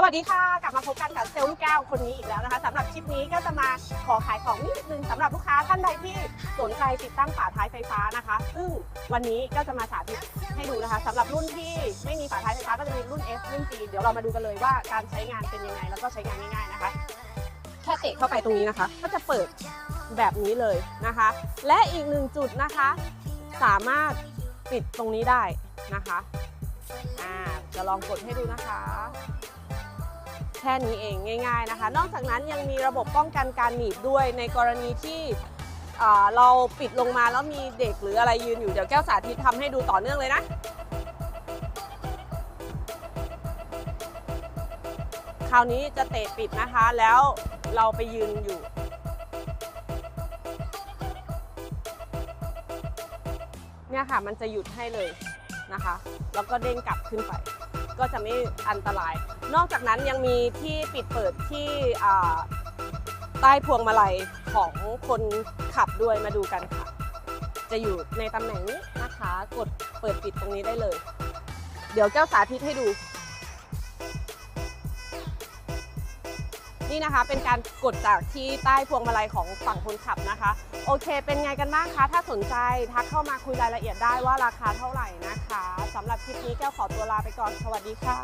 สวัสดีค่ะ กลับมาพบกันกับเซลล์ลูกแก้วคนนี้อีกแล้วนะคะสำหรับคลิปนี้ก็จะมาขอขายของนิดนึงสำหรับลูกค้าท่านใดที่สนใจติดตั้งฝาท้ายไฟฟ้านะคะ ซึ่งวันนี้ก็จะมาสาธิตให้ดูนะคะสำหรับรุ่นที่ไม่มีฝาท้ายไฟฟ้าก็จะมีรุ่น S รุ่น G เดี๋ยวเรามาดูกันเลยว่าการใช้งานเป็นยังไง แล้วก็ใช้งานง่ายๆนะคะแค่เตะเข้าไปตรงนี้นะคะ ก็จะเปิดแบบนี้เลยนะคะ และอีกหนึ่งจุดนะคะ สามารถปิดตรงนี้ได้นะคะอ่าจะลองกดให้ดูนะคะ แค่นี้เองง่าย ๆนะคะ นอกจากนั้นยังมีระบบป้องกันการหนีบด้วยในกรณีที่เราปิดลงมาแล้วมีเด็กหรืออะไรยืนอยู่เดี๋ยวแก้วสาธิตทำให้ดูต่อเนื่องเลยนะคราวนี้จะเตะปิดนะคะแล้วเราไปยืนอยู่ เนี่ยค่ะมันจะหยุดให้เลยนะคะ แล้วก็เด้งกลับขึ้นไป ก็จะไม่อันตราย นอกจากนั้นยังมีที่ปิดเปิดที่ใต้พวงมาลัยของคนขับด้วยมาดูกันค่ะ จะอยู่ในตำแหน่งนี้นะคะ กดเปิดปิดตรงนี้ได้เลย เดี๋ยวแก้วสาธิตให้ดู นี่นะคะเป็นการกดจากที่ใต้พวงมาลัยของฝั่งคนขับนะคะ โอเค เป็นไงกันบ้างคะ ถ้าสนใจทักเข้ามาคุยรายละเอียดได้ว่าราคาเท่าไหร่นะ คะสำหรับคลิปนี้แก้วขอตัวลาไปก่อน สวัสดีค่ะ